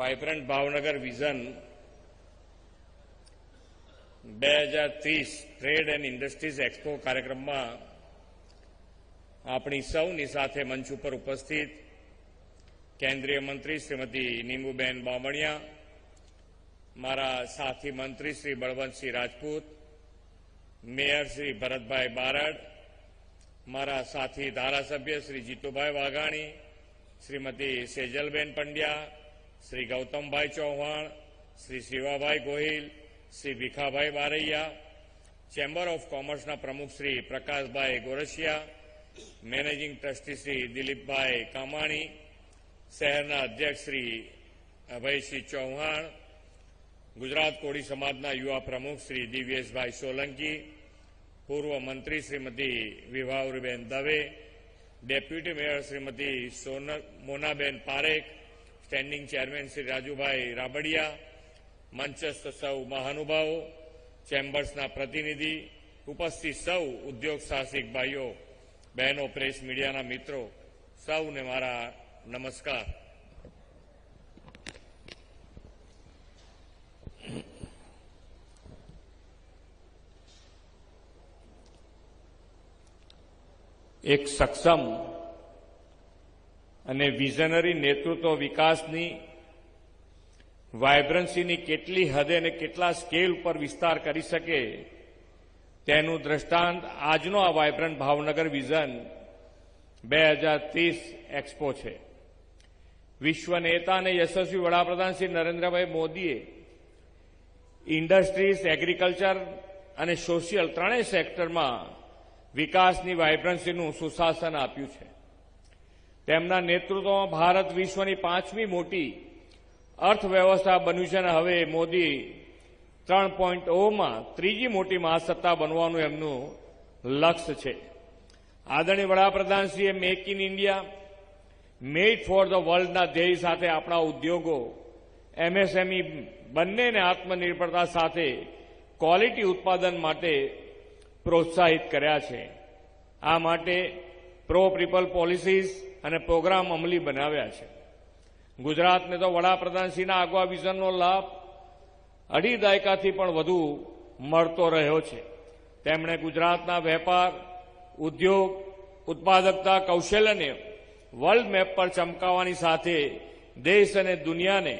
Vibrant Bhavnagar vision બે હજાર ત્રીસ ટ્રેડ એન્ડ ઇન્ડસ્ટ્રીઝ એક્સપો કાર્યક્રમમાં આપણી સૌની સાથે મંચ ઉપર ઉપસ્થિત કેન્દ્રીય મંત્રી શ્રીમતી નીમુબેન બામણિયા, મારા સાથી મંત્રી શ્રી બળવંતસિંહ રાજપૂત, મેયર શ્રી ભરતભાઈ બારડ, મારા સાથી ધારાસભ્ય શ્રી જીતુભાઈ વાઘાણી, શ્રીમતી સેજલબેન પંડ્યા શ્રી ગૌતમભાઈ ચૌહાણ શ્રી શિવાભાઈ ગોહિલ શ્રી ભીખાભાઈ બારૈયા ચેમ્બર ઓફ કોમર્સના પ્રમુખ શ્રી પ્રકાશભાઈ ગોરસિયા મેનેજિંગ ટ્રસ્ટી શ્રી દિલીપભાઈ કામાણી શહેરના અધ્યક્ષ શ્રી અભયસિંહ ચૌહાણ ગુજરાત કોળી સમાજના યુવા પ્રમુખ શ્રી દિવ્યેશભાઈ સોલંકી પૂર્વ મંત્રી શ્રીમતી વિભાવરીબેન દવે ડેપ્યુટી મેયર શ્રીમતી સોન મોનાબેન પારેખ સ્ટેન્ડિંગ ચેરમેન શ્રી રાજુભાઈ રાબડિયા મંચસ્થ સૌ મહાનુભાવો ચેમ્બર્સના પ્રતિનિધિ ઉપસ્થિત સૌ ઉદ્યોગ સાહસિક ભાઈઓ બહેનો પ્રેસ મીડિયાના મિત્રો સૌને મારા નમસ્કાર એક સક્ષમ અને વિઝનરી નેતૃત્વ વિકાસની વાયબ્રન્સીની કેટલી હદે અને કેટલા સ્કેલ પર વિસ્તાર કરી શકે, તેનું દ્રષ્ટાંત આજનો આ વાયબ્રન્ટ ભાવનગર વિઝન બે હજાર ત્રીસ એક્સપો છે. વિશ્વ નેતા અને યશસ્વી વડાપ્રધાન શ્રી નરેન્દ્રભાઈ મોદીએ ઇન્ડસ્ટ્રીઝ, એગ્રીકલ્ચર અને સોશિયલ ત્રણેય સેક્ટરમાં વિકાસની વાયબ્રન્સીનું સુશાસન આપ્યું છે. તેમના નેતૃત્વમાં ભારત વિશ્વની પાંચમી મોટી અર્થવ્યવસ્થા બન્યું છે અને હવે મોદી ત્રણ પોઈન્ટ ઓમાં ત્રીજી મોટી મહાસત્તા બનવાનું એમનું લક્ષ્ય છે. આદરણીય વડાપ્રધાનશ્રીએ make in India made for the વર્લ્ડના ધ્યેય સાથે આપણા ઉદ્યોગો એમએસએમઈ બંનેને આત્મનિર્ભરતા સાથે ક્વોલિટી ઉત્પાદન માટે પ્રોત્સાહિત કર્યા છે. આ માટે પ્રો પીપલ પોલિસીઝ અને પ્રોગ્રામ અમલી બનાવ્યા છે. ગુજરાતને તો વડાપ્રધાનશ્રીના આગવા વિઝનનો લાભ અઢી દાયકાથી પણ વધુ મળતો રહ્યો છે. તેમણે ગુજરાતના વેપાર, ઉદ્યોગ, ઉત્પાદકતા, કૌશલ્યને વર્લ્ડ મેપ પર ચમકાવવાની સાથે દેશ અને દુનિયાને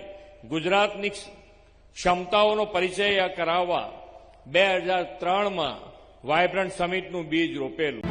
ગુજરાતની ક્ષમતાઓનો પરિચય કરાવવા બે હજાર ત્રણમાં વાયબ્રન્ટ સમિટનું બીજ રોપેલું.